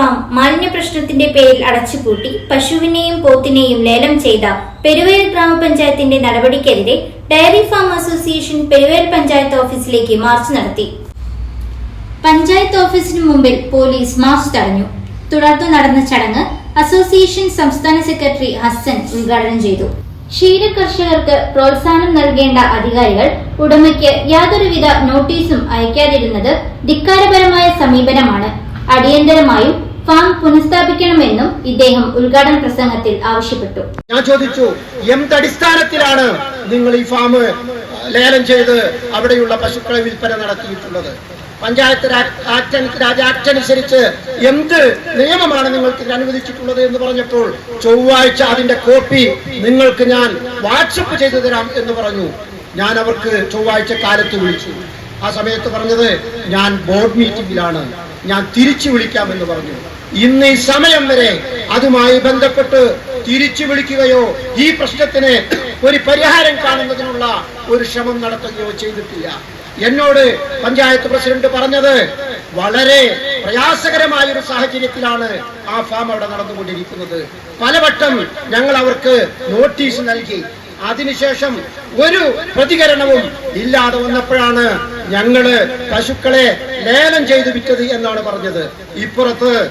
Farm മാലിന്യ പ്രശ്നത്തിന്റെ പേരിൽ അടച്ചുപൂട്ടി പശുവിനെയും പോത്തിനെയും ലേലം ചെയ്ത പെരുവേൽ ഗ്രാമപഞ്ചായത്തിന്റെ നടപടിക്കെതിരെ dairy farm association Peruvayal panchayat ഓഫീസിലേക്ക് മാർച്ച് നടത്തി. പഞ്ചായത്ത് ഓഫീസിന് മുമ്പിൽ പോലീസ് മാർച്ച് തടഞ്ഞു. തുടർന്ന് നടന്ന ചടങ്ങ് അസോസിയേഷൻ സംസ്ഥാന സെക്രട്ടറി ഹസൻ ഉദ്ഘാടനം ചെയ്തു. ക്ഷീര കർഷകർക്ക് പ്രോത്സാഹനം നൽകേണ്ട അധികാരികൾ ഉടമയ്ക്ക് യാതൊരുവിധ നോട്ടീസും അയക്കാതിരുന്നത് ധിക്കാരപരമായ സമീപനമാണ്. അടിയന്തരമായും ഫാം പുനഃസ്ഥാപിക്കണമെന്നും ഇദ്ദേഹം ഉദ്ഘാടന പ്രസംഗത്തിൽ ആവശ്യപ്പെട്ടു. ഞാൻ ചോദിച്ചു എന്ത് അടിസ്ഥാനത്തിലാണ് നിങ്ങൾ ഈ ഫാം ലേലം ചെയ്ത് അവിടെയുള്ള പശുക്കളെ വിൽപ്പന നടത്തിയിട്ടുള്ളത്? പഞ്ചായത്ത് ആക്ട് രാജ് അനുസരിച്ച് എന്ത് നിയമമാണ് നിങ്ങൾക്ക് അനുവദിച്ചിട്ടുള്ളത് എന്ന് പറഞ്ഞപ്പോൾ ചൊവ്വാഴ്ച അതിന്റെ കോപ്പി നിങ്ങൾക്ക് ഞാൻ വാട്സപ്പ് ചെയ്തു തരാം എന്ന് പറഞ്ഞു. ഞാൻ അവർക്ക് ചൊവ്വാഴ്ച കാലത്ത് വിളിച്ചു. ആ സമയത്ത് പറഞ്ഞത് ഞാൻ ബോർഡ് മീറ്റിംഗിലാണ്. ഞാൻ തിരിച്ചു വിളിക്കാമെന്ന് പറഞ്ഞു. ഇന്ന് ഈ സമയം വരെ അതുമായി ബന്ധപ്പെട്ട് തിരിച്ചു വിളിക്കുകയോ ഈ പ്രശ്നത്തിന് ഒരു പരിഹാരം കാണുന്നതിനുള്ള ഒരു ശ്രമം നടത്തുകയോ ചെയ്തിട്ടില്ല. എന്നോട് പഞ്ചായത്ത് പ്രസിഡന്റ് പറഞ്ഞത് വളരെ പ്രയാസകരമായ ഒരു സാഹചര്യത്തിലാണ് ആ ഫാം അവിടെ നടന്നുകൊണ്ടിരിക്കുന്നത്. പലവട്ടം ഞങ്ങൾ അവർക്ക് നോട്ടീസ് നൽകി. അതിനുശേഷം ഒരു പ്രതികരണവും ഇല്ലാതെ വന്നപ്പോഴാണ് ഞങ്ങൾ പശുക്കളെ ലേലം ചെയ്തു വിറ്റത് എന്നാണ് പറഞ്ഞത്. ഇപ്പുറത്ത്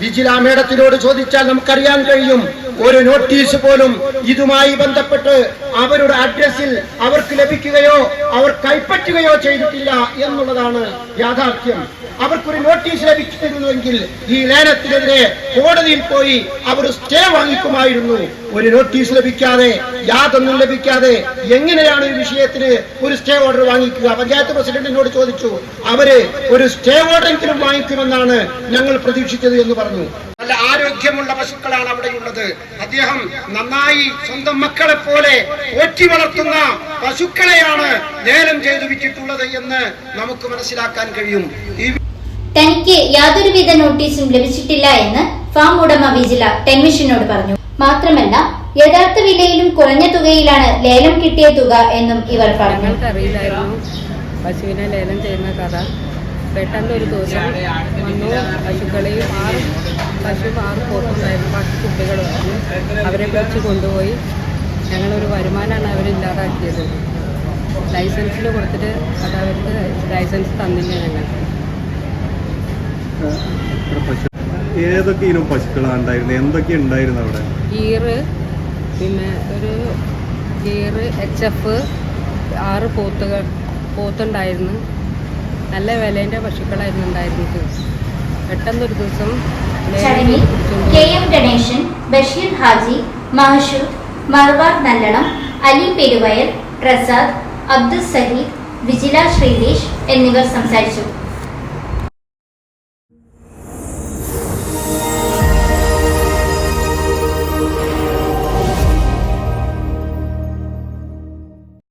വിജില മേഡത്തിനോട് ചോദിച്ചാൽ നമുക്കറിയാൻ കഴിയും. ഒരു നോട്ടീസ് പോലും ഇതുമായി ബന്ധപ്പെട്ട് അവരുടെ അഡ്രസ്സിൽ അവർക്ക് ലഭിക്കുകയോ അവർ കൈപ്പറ്റുകയോ ചെയ്തിട്ടില്ല എന്നുള്ളതാണ് യാഥാർത്ഥ്യം. അവർക്കൊരു നോട്ടീസ് ലഭിച്ചിരുന്നുവെങ്കിൽ ഈ ലേനത്തിനെതിരെ കോടതിയിൽ പോയി അവർ സ്റ്റേ വാങ്ങിക്കുമായിരുന്നു. ഒരു നോട്ടീസ് ലഭിക്കാതെ യാതൊന്നും ലഭിക്കാതെ എങ്ങനെയാണ് ഈ വിഷയത്തിന് ഒരു സ്റ്റേ ഓർഡർ വാങ്ങിക്കുക? പഞ്ചായത്ത് പ്രസിഡന്റിനോട് ചോദിച്ചു. അവർ ഒരു സ്റ്റേ ഓർഡെങ്കിലും വാങ്ങിക്കുമെന്നാണ് ഞങ്ങൾ പ്രതീക്ഷിച്ചത് എന്ന് പറഞ്ഞു. നല്ല ആരോഗ്യമുള്ള പശുക്കളാണ് അവിടെയുള്ളത്. അദ്ദേഹം നന്നായി സ്വന്തം മക്കളെ പോലെ പോറ്റി വളർത്തുന്ന പശുക്കളെയാണ് ലേലം ചെയ്തു വിറ്റിട്ടുള്ളത് എന്ന് നമുക്ക് മനസ്സിലാക്കാൻ കഴിയും. തനിക്ക് യാതൊരുവിധ നോട്ടീസും ലഭിച്ചിട്ടില്ല എന്ന് ഫാം ഉടമ വിജില ടെൻമിഷനോട് പറഞ്ഞു. മാത്രമല്ല യഥാർത്ഥ വിലയിലും കുറഞ്ഞ തുകയിലാണ് ലേലം കിട്ടിയ തുക എന്നും ഇവർ പറഞ്ഞു. പശുവിനെ ലേലം ചെയ്യുന്ന കഥ. പെട്ടെന്ന് ഒരു ദിവസം വന്നു. പശുക്കളെയും ആറ് പശു ആറ് പോത്തുണ്ടായിരുന്നു പത്ത് വന്നു അവരെ പിടിച്ച് കൊണ്ടുപോയി. ഞങ്ങളൊരു വരുമാനമാണ് അവരില്ലാതാക്കിയത് ലൈസൻസിൽ കൊടുത്തിട്ട് അത് അവർക്ക് ലൈസൻസ് തന്നില്ല ഞങ്ങൾ. ഏതൊക്കെ ഇനം പശുക്കളാണ് ഉണ്ടായിരുന്നത് എന്തൊക്കെ ഉണ്ടായിരുന്നു അവിടെ? ഗീറ് പിന്നെ ഒരു ഗീറ് എച്ച് എഫ് ആറ് പോത്തുകൾ പോത്തുണ്ടായിരുന്നു. നല്ല വിലേന്റെ പശുക്കളായിരുന്നു ഉണ്ടായിരുന്നത്. പെട്ടെന്നൊരു ദിവസം ചടങ്ങിൽ കെ എം ഗണേശൻ ബഷീർ ഹാജി മഹഷൂദ് മർവാർ നല്ലണം അലി പെരുവയൽ പ്രസാദ് അബ്ദുൽ സഹീദ് വിജില ശ്രീദേശ് എന്നിവർ സംസാരിച്ചു.